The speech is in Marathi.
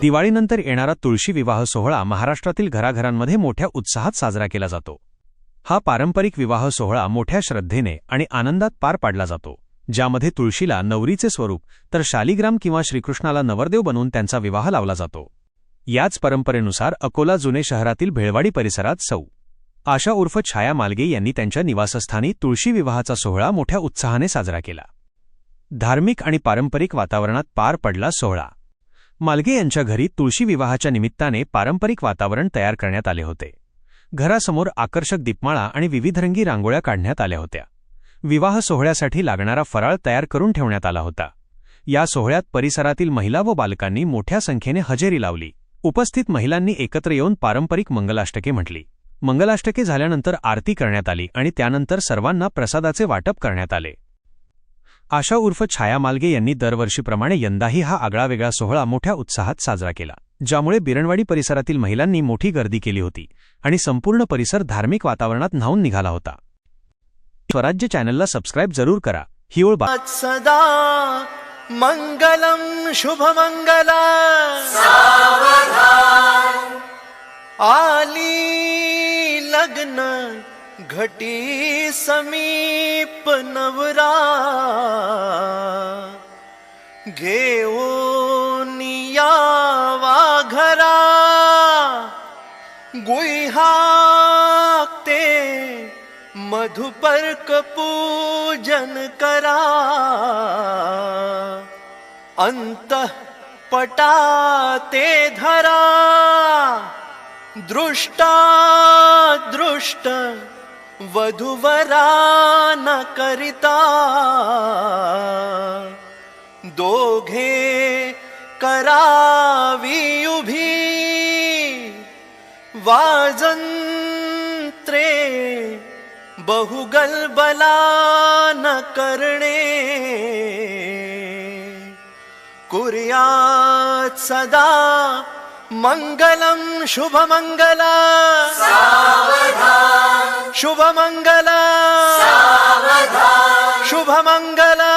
दिवाळीनंतर येणारा तुळशी विवाह सोहळा महाराष्ट्रातील घराघरांमध्ये मोठ्या उत्साहात साजरा केला जातो. हा पारंपरिक विवाह सोहळा मोठ्या श्रद्धेने आणि आनंदात पार पाडला जातो. ज्यामध्ये तुळशीला नवरीचे स्वरूप तर शालिग्राम किंवा श्रीकृष्णाला नवरदेव बनवून त्यांचा विवाह लावला जातो. याच परंपरेनुसार अकोला जुने शहरातील भेळवाडी परिसरात सौ आशा उर्फ छाया मालगे यांनी त्यांच्या निवासस्थानी तुळशी विवाहाचा सोहळा मोठ्या उत्साहाने साजरा केला. धार्मिक आणि पारंपरिक वातावरणात पार पडला सोहळा. मालगे यांच्या घरी तुळशी विवाहाच्या निमित्ताने पारंपरिक वातावरण तयार करण्यात आले होते. घरासमोर आकर्षक दीपमाळा आणि विविधरंगी रांगोळ्या काढण्यात आल्या होत्या. विवाह सोहळ्यासाठी लागणारा फराळ तयार करून ठेवण्यात आला होता. या सोहळ्यात परिसरातील महिला व बालकांनी मोठ्या संख्येने हजेरी लावली. उपस्थित महिलांनी एकत्र येऊन पारंपरिक मंगलाष्टके म्हटली. मंगलाष्टके झाल्यानंतर आरती करण्यात आली आणि त्यानंतर सर्वांना प्रसादाचे वाटप करण्यात आले. आशा उर्फ छाया मालगे यांनी दरवर्षीप्रमाणे यंदाही हा आगळावेगळा सोहळा मोठ्या उत्साहात साजरा केला ज्यामुळे बिरणवाडी परिसरातील महिलांनी मोठी गर्दी केली होती आणि संपूर्ण परिसर धार्मिक वातावरणात न्हावून निघाला होता. स्वराज्य चॅनलला सबस्क्राईब जरूर करा. ही ओळ सदा मङ्गलं शुभमङ्गला लग्न घटी समीप नवरा। घेऊन यावा घरा। गुहाते मधुपर्क पूजन करा। अंत पटाते धरा। दृष्टा दृष्ट वधुवरा न करिता दोघे करावी उभी वाजंत्रे बहुगलबला न करणे कुर्यात् सदा मङ्गलं शुभमङ्गला। शुभमङ्गला। शुभमङ्गला